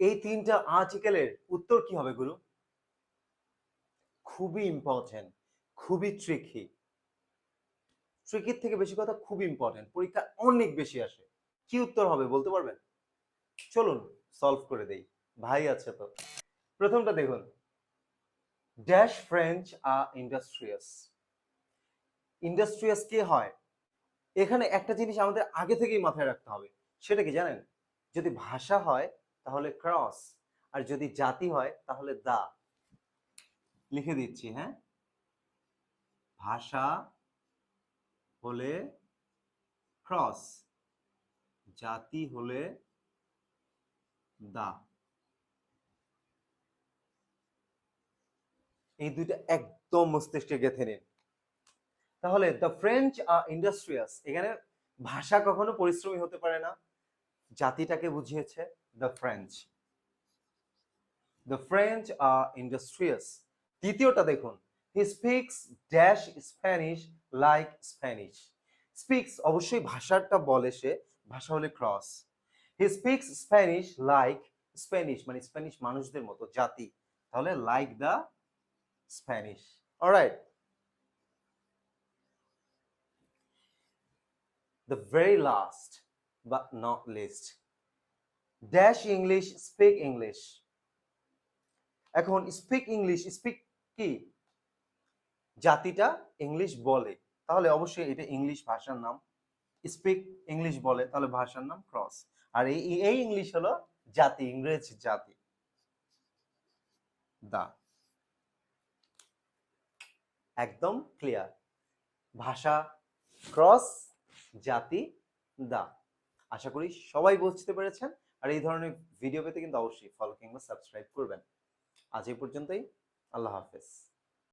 এই তিনটা আর্টিকেলের উত্তর কি হবে, গুরু? খুবই ইম্পর্টেন্ট খুবই ট্রিকি ট্রিকির থেকে বেশি কথা খুব ইম্পর্টেন্ট পরীক্ষা অনেক বেশি আসে। কি উত্তর হবে, বলতে পারবেন? চলুন সলভ করে দেই। ভাই আছে তো। প্রথমটা দেখুন। ড্যাশ ফ্রেঞ্চ আর ইন্ডাস্ট্রিয়াস ইন্ডাস্ট্রিয়াস কে হয়? এখানে একটা জিনিস আমাদের আগে থেকেই মাথায় রাখতে হবে। সেটা কি জানেন? যদি ভাষা হয় তাহলে ক্রস আর যদি জাতি হয়, তাহলে দা। লিখে দিচ্ছি হ্যাঁ? ভাষা হলে ক্রস জাতি হলে দা। এই দুইটা একদম মস্তিষ্কে গেঁথে নিন। তাহলে দ্য ফ্রেঞ্চ আর ইন্ডাস্ট্রিয়াস এখানে ভাষা কখনো পরিশ্রমী হতে পারে না। জাতিটাকে বুঝিয়েছে। The French the French are industrious দ্বিতীয়টা দেখুন he speaks dash Spanish like Spanish speaks অবশ্যই ভাষাটা বলে সে, ভাষা হলে cross he speaks Spanish like Spanish মানে স্প্যানিশ মানুষদের মতো, জাতি। তাহলে like the Spanish alright the very last but not least dash english, speak english. এখন স্পিক ইংলিশ স্পিক কি? জাতিটা ইংলিশ বলে। তাহলে অবশ্যই এটা ইংলিশ ভাষার নাম। স্পিক ইংলিশ বলে, তাহলে ভাষার নাম ক্রস আর এই এই ইংলিশ হলো জাতি, ইংরেজ জাতি। দা একদম ক্লিয়ার ভাষা ক্রস জাতি দা আশা করি সবাই বুঝতে পেরেছেন। আর এই ধরনের ভিডিও পেতে কিন্তু অবশ্যই ফলো কিংবা সাবস্ক্রাইব করবেন। আজ এই পর্যন্তই, আল্লাহ হাফেজ।